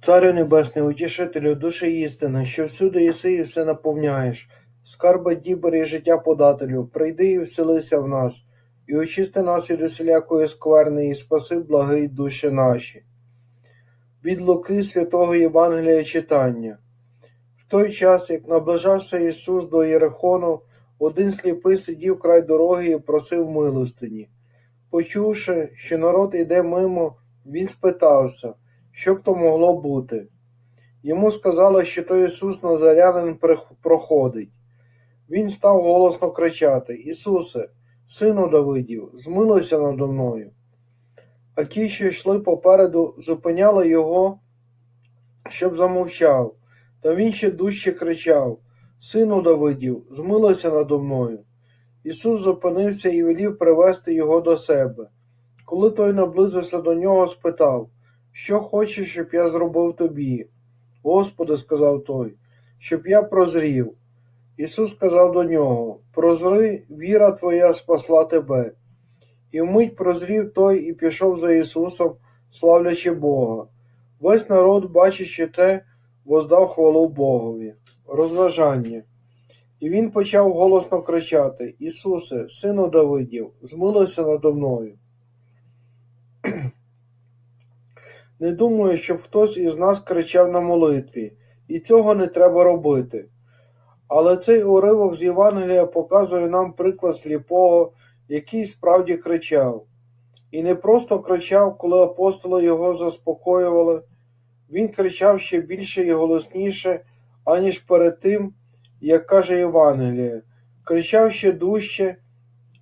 Царю Небесний, утішителю, душі істини, що всюди єси і все наповняєш, скарба дібер і життя подателю, прийди і вселися в нас, і очисти нас від усілякої скверни, і спаси благий душі наші. Від Луки святого Євангелія читання. В той час, як наближався Ісус до Єрихону, один сліпий сидів край дороги і просив милостині. Почувши, що народ іде мимо, він спитався, що б то могло бути. Йому сказали, що то Ісус Назарянин проходить. Він став голосно кричати: Ісусе, сину Давидів, змилуйся надо мною. А ті, що йшли попереду, зупиняли його, щоб замовчав. Та він ще дужче кричав: Сину Давидів, змилуйся надо мною. Ісус зупинився і велів привести його до себе. Коли той наблизився до нього, спитав, що хочеш, щоб я зробив тобі? Господи, сказав той, щоб я прозрів. Ісус сказав до нього: Прозри, віра твоя спасла тебе. І вмить прозрів той і пішов за Ісусом, славлячи Бога. Весь народ, бачачи те, воздав хвалу Богові. Розважання. І він почав голосно кричати: Ісусе, сину Давидів, змилуйся надо мною. Не думаю, щоб хтось із нас кричав на молитві, і цього не треба робити. Але цей уривок з Євангелія показує нам приклад сліпого, який справді кричав. І не просто кричав, коли апостоли його заспокоювали, він кричав ще більше і голосніше, аніж перед тим, як каже Євангеліє, кричав ще дужче,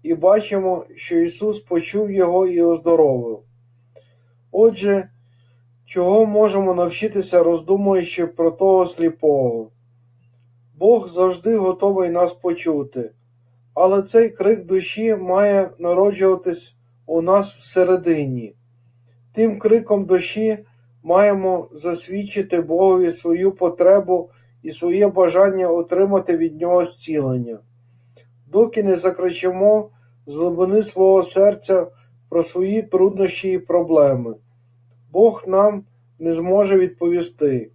і бачимо, що Ісус почув його і оздоровив. Отже, чого можемо навчитися, роздумуючи про того сліпого? Бог завжди готовий нас почути, але цей крик душі має народжуватись у нас всередині. Тим криком душі маємо засвідчити Богові свою потребу і своє бажання отримати від Нього зцілення. Доки не закричимо з глибини свого серця про свої труднощі і проблеми, Бог нам не зможе відповісти.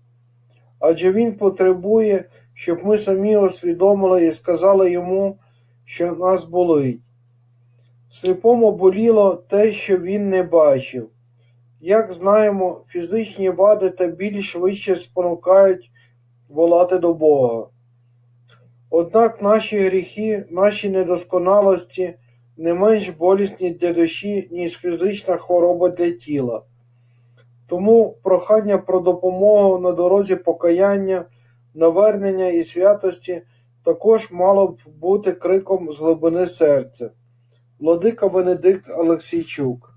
Адже Він потребує, щоб ми самі усвідомили і сказали йому, що нас болить. Сліпому боліло те, що він не бачив. Як знаємо, фізичні вади та біль швидше спонукають волати до Бога. Однак наші гріхи, наші недосконалості не менш болісні для душі, ніж фізична хвороба для тіла. Тому прохання про допомогу на дорозі покаяння, навернення і святості також мало б бути криком з глибини серця. Владика Венедикт Олексійчук